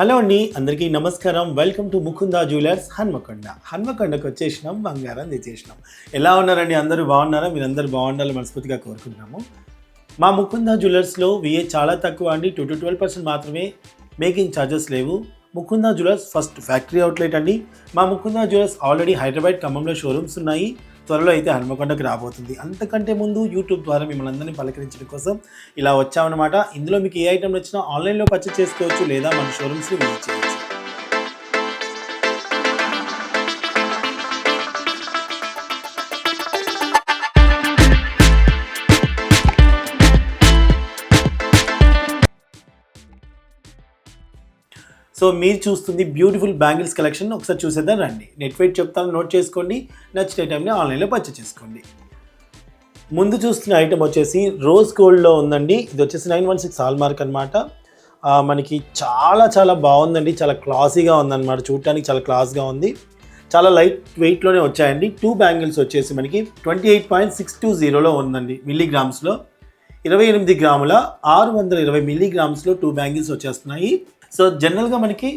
Hello అండి అందరికీ నమస్కారం. Welcome to Mukunda jewellers Hanmakonda. హన్మకొండకు వచ్చేసినాం బంగారం తెచ్చేసినాం. ఎలా ఉన్నారండి అందరూ? బాగున్నారా? మీరందరూ బాగుండాలని మనస్ఫూర్తిగా కోరుకుంటున్నాము. మా ముకుంద జ్యువెలర్స్లో విఏ చాలా తక్కువ అండి. టూ టు ట్వెల్వ్ పర్సెంట్ మాత్రమే మేకింగ్ ఛార్జెస్ లేవు. Mukunda jewellers first factory outlet అండి. మా ముకుంద జ్యువెలర్స్ ఆల్రెడీ హైదరాబాద్ ఖమ్మంలో షోరూమ్స్ ఉన్నాయి. త్వరలో అయితే హన్మకొండకు రాబోతుంది. అంతకంటే ముందు యూట్యూబ్ ద్వారా మిమ్మల్ని అందరినీ పలకరించడం కోసం ఇలా వచ్చామన్నమాట. ఇందులో మీకు ఏ ఐటెం నచ్చినా ఆన్లైన్లో పర్చేస్ చేసుకోవచ్చు లేదా మన షోరూమ్స్ని విజిట్ చేయవచ్చు సో మీరు చూస్తుంది బ్యూటిఫుల్ బ్యాంగిల్స్ కలెక్షన్ ఒకసారి చూసేద్దాం రండి. నెట్ వెయిట్ చెప్తాను నోట్ చేసుకోండి. నచ్చిన ఐటమ్ని ఆన్లైన్లో పర్చేస్ చేసుకోండి. ముందు చూస్తున్న ఐటమ్ వచ్చేసి రోజ్ గోల్డ్లో ఉందండి. ఇది వచ్చేసి nine one six hallmark అనమాట మనకి చాలా చాలా బాగుందండి. చాలా క్లాసీగా ఉందన్నమాట. చూడటానికి చాలా క్లాస్గా ఉంది. చాలా లైట్ వెయిట్లోనే వచ్చాయండి. టూ బ్యాంగిల్స్ వచ్చేసి మనకి twenty eight point six two జీరోలో ఉందండి మిల్లీగ్రామ్స్లో ఇరవై ఎనిమిది గ్రాముల ఆరు వందల ఇరవై మిల్లీగ్రామ్స్లో టూ బ్యాంగిల్స్ వచ్చేస్తున్నాయి. సో జనరల్గా మనకి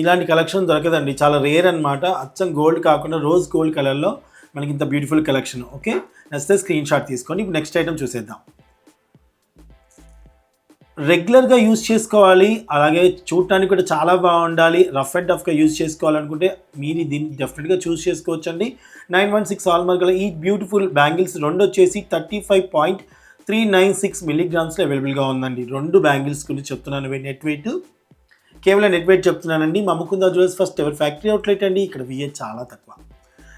ఇలాంటి కలెక్షన్ దొరకదండి. చాలా రేర్ అనమాట అచ్చం గోల్డ్ కాకుండా రోజ్ గోల్డ్ కలర్లో మనకి ఇంత బ్యూటిఫుల్ కలెక్షన్. ఓకే? నచ్చితే స్క్రీన్ షాట్ తీసుకొని ఇప్పుడు నెక్స్ట్ ఐటమ్ చూసేద్దాం. రెగ్యులర్గా యూజ్ చేసుకోవాలి. అలాగే చూడటానికి కూడా చాలా బాగుండాలి. రఫ్ అండ్ టఫ్గా యూజ్ చేసుకోవాలనుకుంటే మీరు దీన్ని డెఫినెట్గా చూస్ చేసుకోవచ్చండి. నైన్ వన్ సిక్స్ ఆల్మార్గల ఈ బ్యూటిఫుల్ బ్యాంగిల్స్ రెండు వచ్చేసి thirty five point three nine six మిల్లీగ్రామ్స్లో అవైలబుల్గా ఉందండి. రెండు బ్యాంగిల్స్ గురించి చెప్తున్నాను నెట్ వెయిట్. కేవలం నెట్ వెయిట్ చెప్తున్నానండి. మా ముకుందా జ్యువెల్స్ ఫస్ట్ ఎవరి ఫ్యాక్టరీ అవుట్లెట్ అండి. ఇక్కడ విఏ చాలా తక్కువ.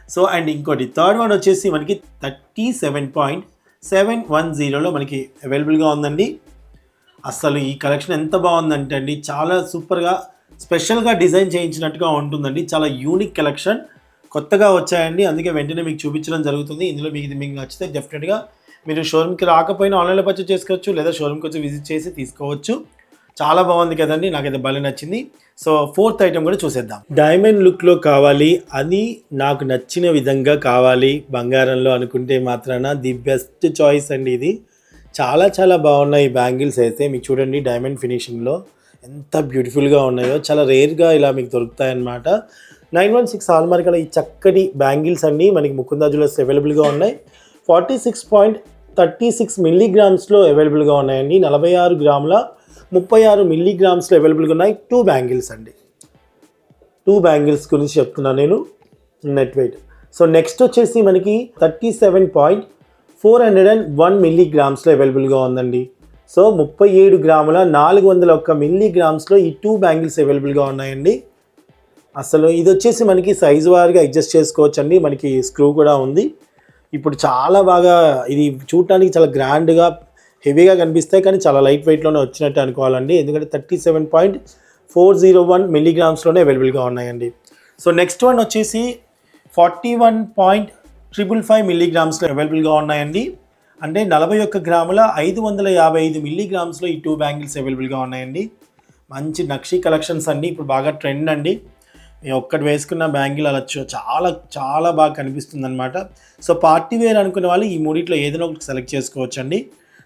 సో అండ్ ఇంకోటి థర్డ్ వన్ వచ్చేసి మనకి thirty seven point seven one జీరోలో మనకి అవైలబుల్గా ఉందండి. అసలు ఈ కలెక్షన్ ఎంత బాగుందంటే అండి చాలా సూపర్గా స్పెషల్గా డిజైన్ చేయించినట్టుగా ఉంటుందండి. చాలా యూనిక్ కలెక్షన్. కొత్తగా వచ్చాయండి. అందుకే వెంటనే మీకు చూపించడం జరుగుతుంది. ఇందులో మీకు ఇది మీకు నచ్చితే డెఫినెట్గా మీరు షోరూమ్కి రాకపోయినా ఆన్లైన్లో పర్చేస్ చేసుకోవచ్చు లేదా షోరూమ్కి వచ్చి విజిట్ చేసి తీసుకోవచ్చు. చాలా బాగుంది కదండి నాకైతే భలే నచ్చింది. సో ఫోర్త్ ఐటమ్ కూడా చూసేద్దాం. డైమండ్ లుక్లో కావాలి అది నాకు నచ్చిన విధంగా కావాలి బంగారంలో అనుకుంటే మాత్రాన ది బెస్ట్ చాయిస్ అండి ఇది. చాలా చాలా బాగున్నాయి ఈ బ్యాంగిల్స్ అయితే. మీకు చూడండి డైమండ్ ఫినిషింగ్లో ఎంత బ్యూటిఫుల్గా ఉన్నాయో. చాలా రేర్గా ఇలా మీకు దొరుకుతాయి అన్నమాట నైన్ వన్ సిక్స్ హాల్మార్క్ ఈ చక్కటి బ్యాంగిల్స్ అన్నీ మనకి ముకుందా జ్యువెలర్స్ అవైలబుల్గా ఉన్నాయి. Forty six point thirty six మిల్లీగ్రామ్స్లో అవైలబుల్గా ఉన్నాయండి. నలభై ఆరు గ్రాముల ముప్పై ఆరు మిల్లీగ్రామ్స్లో అవైలబుల్గా ఉన్నాయి. టూ బ్యాంగిల్స్ అండి. టూ బ్యాంగిల్స్ గురించి చెప్తున్నాను నేను. Net weight. సో నెక్స్ట్ వచ్చేసి మనకి thirty seven point four hundred and one మిల్లీగ్రామ్స్లో అవైలబుల్గా ఉందండి. సో ముప్పై ఏడు గ్రాముల నాలుగు వందల ఒక్క మిల్లీగ్రామ్స్లో ఈ టూ బ్యాంగిల్స్ అవైలబుల్గా ఉన్నాయండి. అసలు ఇది వచ్చేసి మనకి సైజు వారిగా అడ్జస్ట్ చేసుకోవచ్చండి. మనకి స్క్రూ కూడా ఉంది. ఇప్పుడు చాలా బాగా ఇది చూడటానికి చాలా గ్రాండ్గా హెవీగా కనిపిస్తాయి కానీ చాలా లైట్ వెయిట్లోనే వచ్చినట్టు అనుకోవాలండి. ఎందుకంటే thirty seven point four zero one మిల్లీగ్రామ్స్లోనే అవైలబుల్గా ఉన్నాయండి. సో నెక్స్ట్ వన్ వచ్చేసి forty one point triple five మిల్లీగ్రామ్స్లో అవైలబుల్గా ఉన్నాయండి. అంటే నలభై ఒక్క గ్రాముల ఐదు వందల యాభై ఐదు మిల్లీగ్రామ్స్లో ఈ టూ బ్యాంగిల్స్ అవైలబుల్గా ఉన్నాయండి. మంచి నక్షి కలెక్షన్స్ అండి ఇప్పుడు బాగా ట్రెండ్ అండి. ఒక్కటి వేసుకున్న బ్యాంగిల్ అలా చాలా చాలా బాగా కనిపిస్తుంది అనమాట సో పార్టీ వేర్ అనుకునే వాళ్ళు ఈ మూడిట్లో ఏదైనా ఒకటి సెలెక్ట్ చేసుకోవచ్చండి.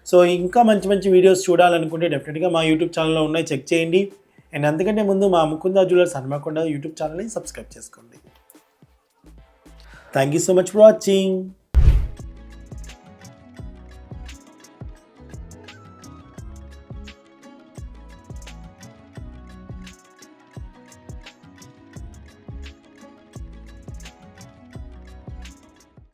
సో ఇంకా మంచి మంచి వీడియోస్ చూడాలనుకుంటే డెఫినెట్గా మా యూట్యూబ్ ఛానల్లో ఉన్నాయి. చెక్ చేయండి. అండ్ అందుకంటే ముందు మా ముకుందా జ్యువెలర్స్ హనుమకొండ యూట్యూబ్ ఛానల్ని సబ్స్క్రైబ్ చేసుకోండి. Thank you so much for watching.